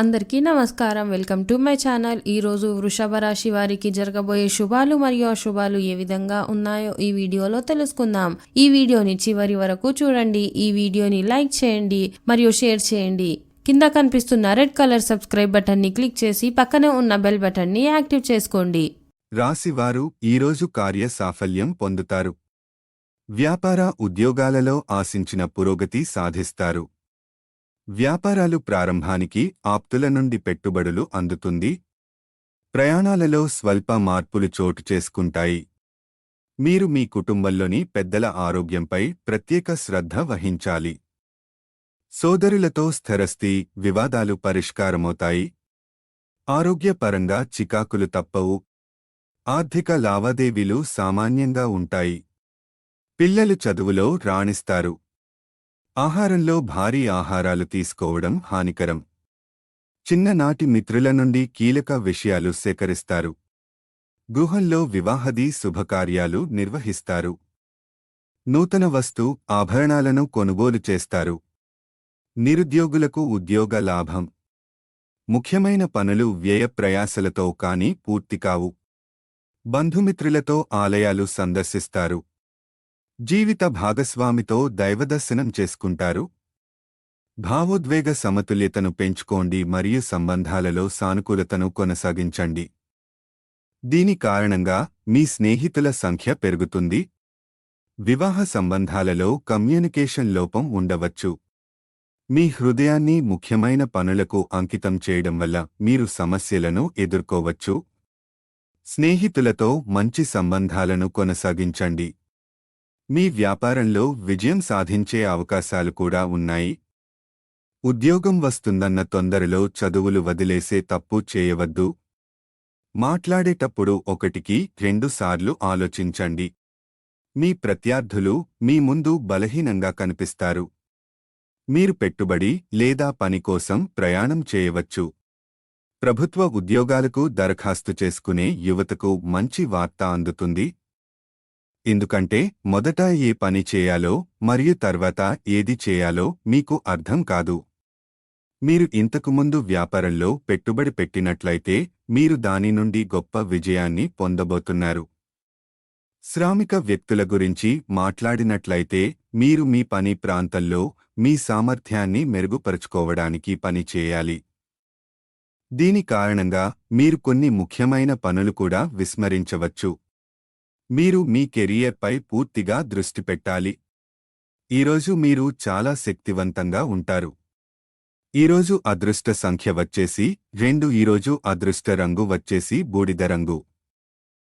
అందరికీ నమస్కారం. Welcome to my channel. ఈ రోజు వృషభ రాశి వారికి జరగబోయే శుభాలు మరియు అశుభాలు ఏ విధంగా ఉన్నాయో ఈ వీడియోలో తెలుసుకుందాం. ఈ వీడియోని చివరి వరకు చూడండి. ఈ వీడియోని లైక్ చేయండి మరియు షేర్ చేయండి. కింద కనిపిస్తున్న రెడ్ కలర్ సబ్స్క్రైబ్ బటన్ని క్లిక్ చేసి పక్కనే ఉన్న బెల్ బటన్ని యాక్టివ్ చేసుకోండి. రాశివారు ఈరోజు కార్య సాఫల్యం పొందుతారు. వ్యాపార ఉద్యోగాలలో ఆశించిన పురోగతి సాధిస్తారు. వ్యాపారాలు ప్రారంభానికి ఆప్తుల నుండి పెట్టుబడులు అందుతుంది. ప్రయాణాలలో స్వల్ప మార్పులు చోటు చేసుకుంటాయి. మీరు మీ కుటుంబంలోని పెద్దల ఆరోగ్యంపై ప్రత్యేక శ్రద్ధ వహించాలి. సోదరులతో స్థిరస్థి వివాదాలు పరిష్కారమవుతాయి. ఆరోగ్యపరంగా చికాకులు తప్పవు. ఆర్థిక లావాదేవీలు సామాన్యంగా ఉంటాయి. పిల్లలు చదువులో రాణిస్తారు. ఆహారంలో భారీ ఆహారాలు తీసుకోవడం హానికరం. చిన్ననాటి మిత్రుల నుండి కీలక విషయాలు సేకరిస్తారు. గృహంలో వివాహది శుభకార్యాలు నిర్వహిస్తారు. నూతన వస్తు ఆభరణాలను కొనుగోలు చేస్తారు. నిరుద్యోగులకు ఉద్యోగ లాభం. ముఖ్యమైన పనులు వ్యయ ప్రయాసలతో కాని పూర్తికావు బంధుమిత్రులతో ఆలయాలు సందర్శిస్తారు. జీవిత భాగస్వామితో దైవదర్శనం చేసుకుంటారు. భావోద్వేగ సమతుల్యతను పెంచుకోండి మరియు సంబంధాలలో సానుకూలతను కొనసాగించండి. దీని కారణంగా మీ స్నేహితుల సంఖ్య పెరుగుతుంది. వివాహ సంబంధాలలో కమ్యూనికేషన్ లోపం ఉండవచ్చు. మీ హృదయాన్ని ముఖ్యమైన పనులకు అంకితం చేయడం వల్ల మీరు సమస్యలను ఎదుర్కోవచ్చు. స్నేహితులతో మంచి సంబంధాలను కొనసాగించండి. మీ వ్యాపారంలో విజయం సాధించే అవకాశాలు కూడా ఉన్నాయి. ఉద్యోగం వస్తుందన్న తొందరలో చదువులు వదిలేసే తప్పు చేయవద్దు. మాట్లాడేటప్పుడు ఒకటికి రెండుసార్లు ఆలోచించండి. మీ ప్రత్యర్థులు మీ ముందు బలహీనంగా కనిపిస్తారు. మీరు పెట్టుబడి లేదా పని కోసం ప్రయాణం చేయవచ్చు. ప్రభుత్వ ఉద్యోగాలకు దరఖాస్తు చేసుకునే యువతకు మంచి వార్త అందుతుంది. ఎందుకంటే మొదట ఏ పని చేయాలో మరియు తర్వాత ఏది చేయాలో మీకు అర్థం కాదు. మీరు ఇంతకుముందు వ్యాపారంలో పెట్టుబడి పెట్టినట్లయితే మీరు దాని నుండి గొప్ప విజయాన్ని పొందబోతున్నారు. శ్రామిక వ్యక్తుల గురించి మాట్లాడినట్లయితే మీరు మీ పని ప్రాంతంలో మీ సామర్థ్యాన్ని మెరుగుపరుచుకోవడానికి పని చేయాలి. దీని కారణంగా మీరు కొన్ని ముఖ్యమైన పనులు కూడా విస్మరించవచ్చు. మీరు మీ కెరియర్పై పూర్తిగా దృష్టి పెట్టాలి. ఈరోజు మీరు చాలా శక్తివంతంగా ఉంటారు. ఈరోజు అదృష్ట సంఖ్య వచ్చేసి రెండు ఈరోజు అదృష్ట రంగు వచ్చేసి బూడిద రంగు.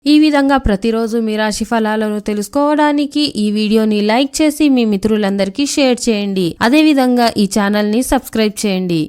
ఈ విధంగా ప్రతిరోజు మీ రాశి ఫలాలను తెలుసుకోవడానికి ఈ వీడియోని లైక్ చేసి మీ మిత్రులందరికీ షేర్ చేయండి. అదేవిధంగా ఈ ఛానల్ని సబ్స్క్రైబ్ చేయండి.